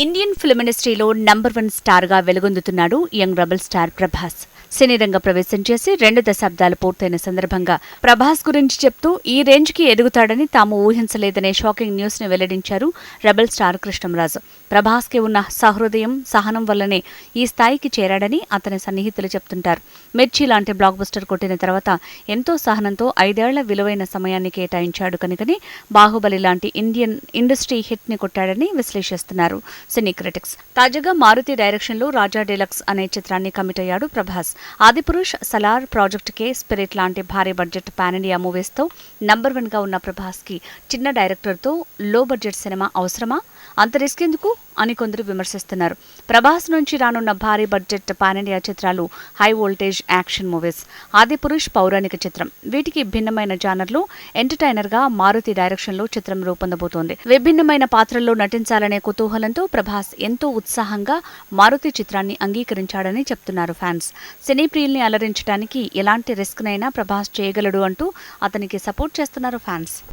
Indian film ఇండస్ట్రీలో number one స్టార్గా వెలుగొందుతున్నాడు యంగ్ రెబల్ స్టార్ ప్రభాస్. సినీ రంగ ప్రవేశం చేసి రెండు దశాబ్దాలు పూర్తయిన సందర్భంగా ప్రభాస్ గురించి చెప్తూ ఈ రేంజ్కి ఎదుగుతాడని తాము ఊహించలేదనే షాకింగ్ న్యూస్ని వెల్లడించారు రెబల్ స్టార్ కృష్ణంరాజు. ప్రభాస్కి ఉన్న సహృదయం సహనం వల్లనే ఈ స్థాయికి చేరాడని అతని సన్నిహితులు చెప్తుంటారు. మిర్చి లాంటి బ్లాక్ బస్టర్ కొట్టిన తర్వాత ఎంతో సహనంతో ఐదేళ్ళ విలువైన సమయాన్ని కేటాయించాడు కనుకని బాహుబలి లాంటి ఇండియన్ ఇండస్ట్రీ హిట్ని కొట్టాడని విశ్లేషిస్తున్నారు సినీ క్రిటిక్స్. తాజాగా మారుతి డైరెక్షన్లో రాజా డీలక్స్ అనే చిత్రాన్ని కమిట్ అయ్యాడు Prabhas. Adipurush Salaar project K spirit లాంటి భారీ బడ్జెట్ పాన్ ఇండియా మూవీస్తో నంబర్ వన్గా ఉన్న ప్రభాస్కి చిన్న డైరెక్టర్తో లో బడ్జెట్ సినిమా అవసరమా? అంత రిస్క్ ఎందుకు? అని కొందరు విమర్శిస్తున్నారు. ప్రభాస్ నుంచి రానున్న భారీ బడ్జెట్ పాన్ ఇండియా చిత్రాలు high voltage action movies Adipurush పౌరాణిక చిత్రం. వీటికి భిన్నమైన జానర్లు ఎంటర్టైనర్గా మారుతి డైరెక్షన్లో చిత్రం రూపొందబోతోంది. విభిన్నమైన పాత్రల్లో నటించాలనే కుతూహలంతో ప్రభాస్ ఎంతో ఉత్సాహంగా మారుతి చిత్రాన్ని అంగీకరించాడని చెప్తున్నారు ఫ్యాన్స్. సినీ ప్రియుల్ని అలరించడానికి ఎలాంటి రిస్క్ నైనా ప్రభాస్ చేయగలడు అంటూ అతనికి సపోర్ట్ చేస్తున్నారు ఫ్యాన్స్.